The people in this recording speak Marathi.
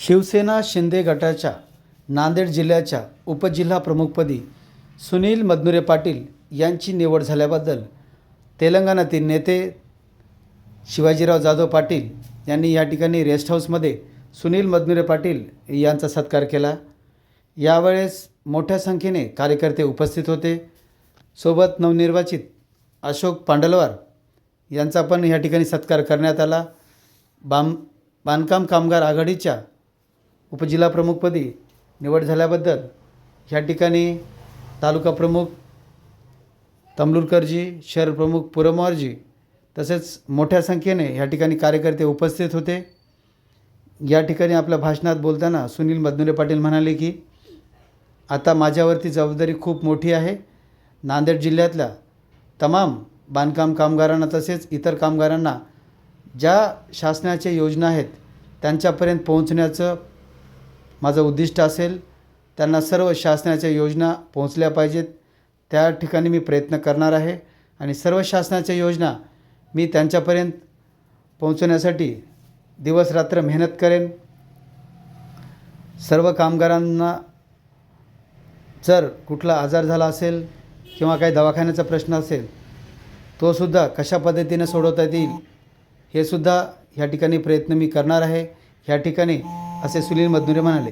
शिवसेना शिंदे गटाच्या नांदेड जिल्ह्याच्या उपजिल्हा प्रमुखपदी सुनील मदनुरे पाटील यांची निवड झाल्याबद्दल तेलंगणातील नेते शिवाजीराव जाधव पाटील यांनी या ठिकाणी रेस्ट हाऊसमध्ये सुनील मदनुरे पाटील यांचा सत्कार केला. यावेळेस मोठ्या संख्येने कार्यकर्ते उपस्थित होते. सोबत नवनिर्वाचित अशोक पांडलवार यांचा पण या ठिकाणी सत्कार करण्यात आला. बाम बांधकाम कामगार आघाडीच्या उपजिल्हा प्रमुखपदी निवड झाल्याबद्दल ह्या ठिकाणी तालुका प्रमुख तमलुरकरजी शहर प्रमुख पुरमवारजी तसेच मोठ्या संख्येने ह्या ठिकाणी कार्यकर्ते उपस्थित होते. या ठिकाणी आपल्या भाषणात बोलताना सुनील मदनुरे पाटील म्हणाले की आता माझ्यावरती जबाबदारी खूप मोठी आहे. नांदेड जिल्ह्यातल्या तमाम बांधकाम कामगारांना तसेच इतर कामगारांना ज्या शासनाच्या योजना आहेत त्यांच्यापर्यंत पोहोचण्याचं माझं उद्दिष्ट असेल त्यांना सर्व शासनाच्या योजना पोहोचल्या पाहिजेत. त्या ठिकाणी मी प्रयत्न करणार आहे आणि सर्व शासनाच्या योजना मी त्यांच्यापर्यंत पोहोचवण्यासाठी दिवसरात्र मेहनत करेन. सर्व कामगारांना जर कुठला आजार झाला असेल किंवा काही दवाखान्याचा प्रश्न असेल तोसुद्धा कशा पद्धतीने सोडवता येईल हे सुद्धा ह्या ठिकाणी प्रयत्न मी करणार आहे. ह्या ठिकाणी असे सुनील मदनुरे म्हणाले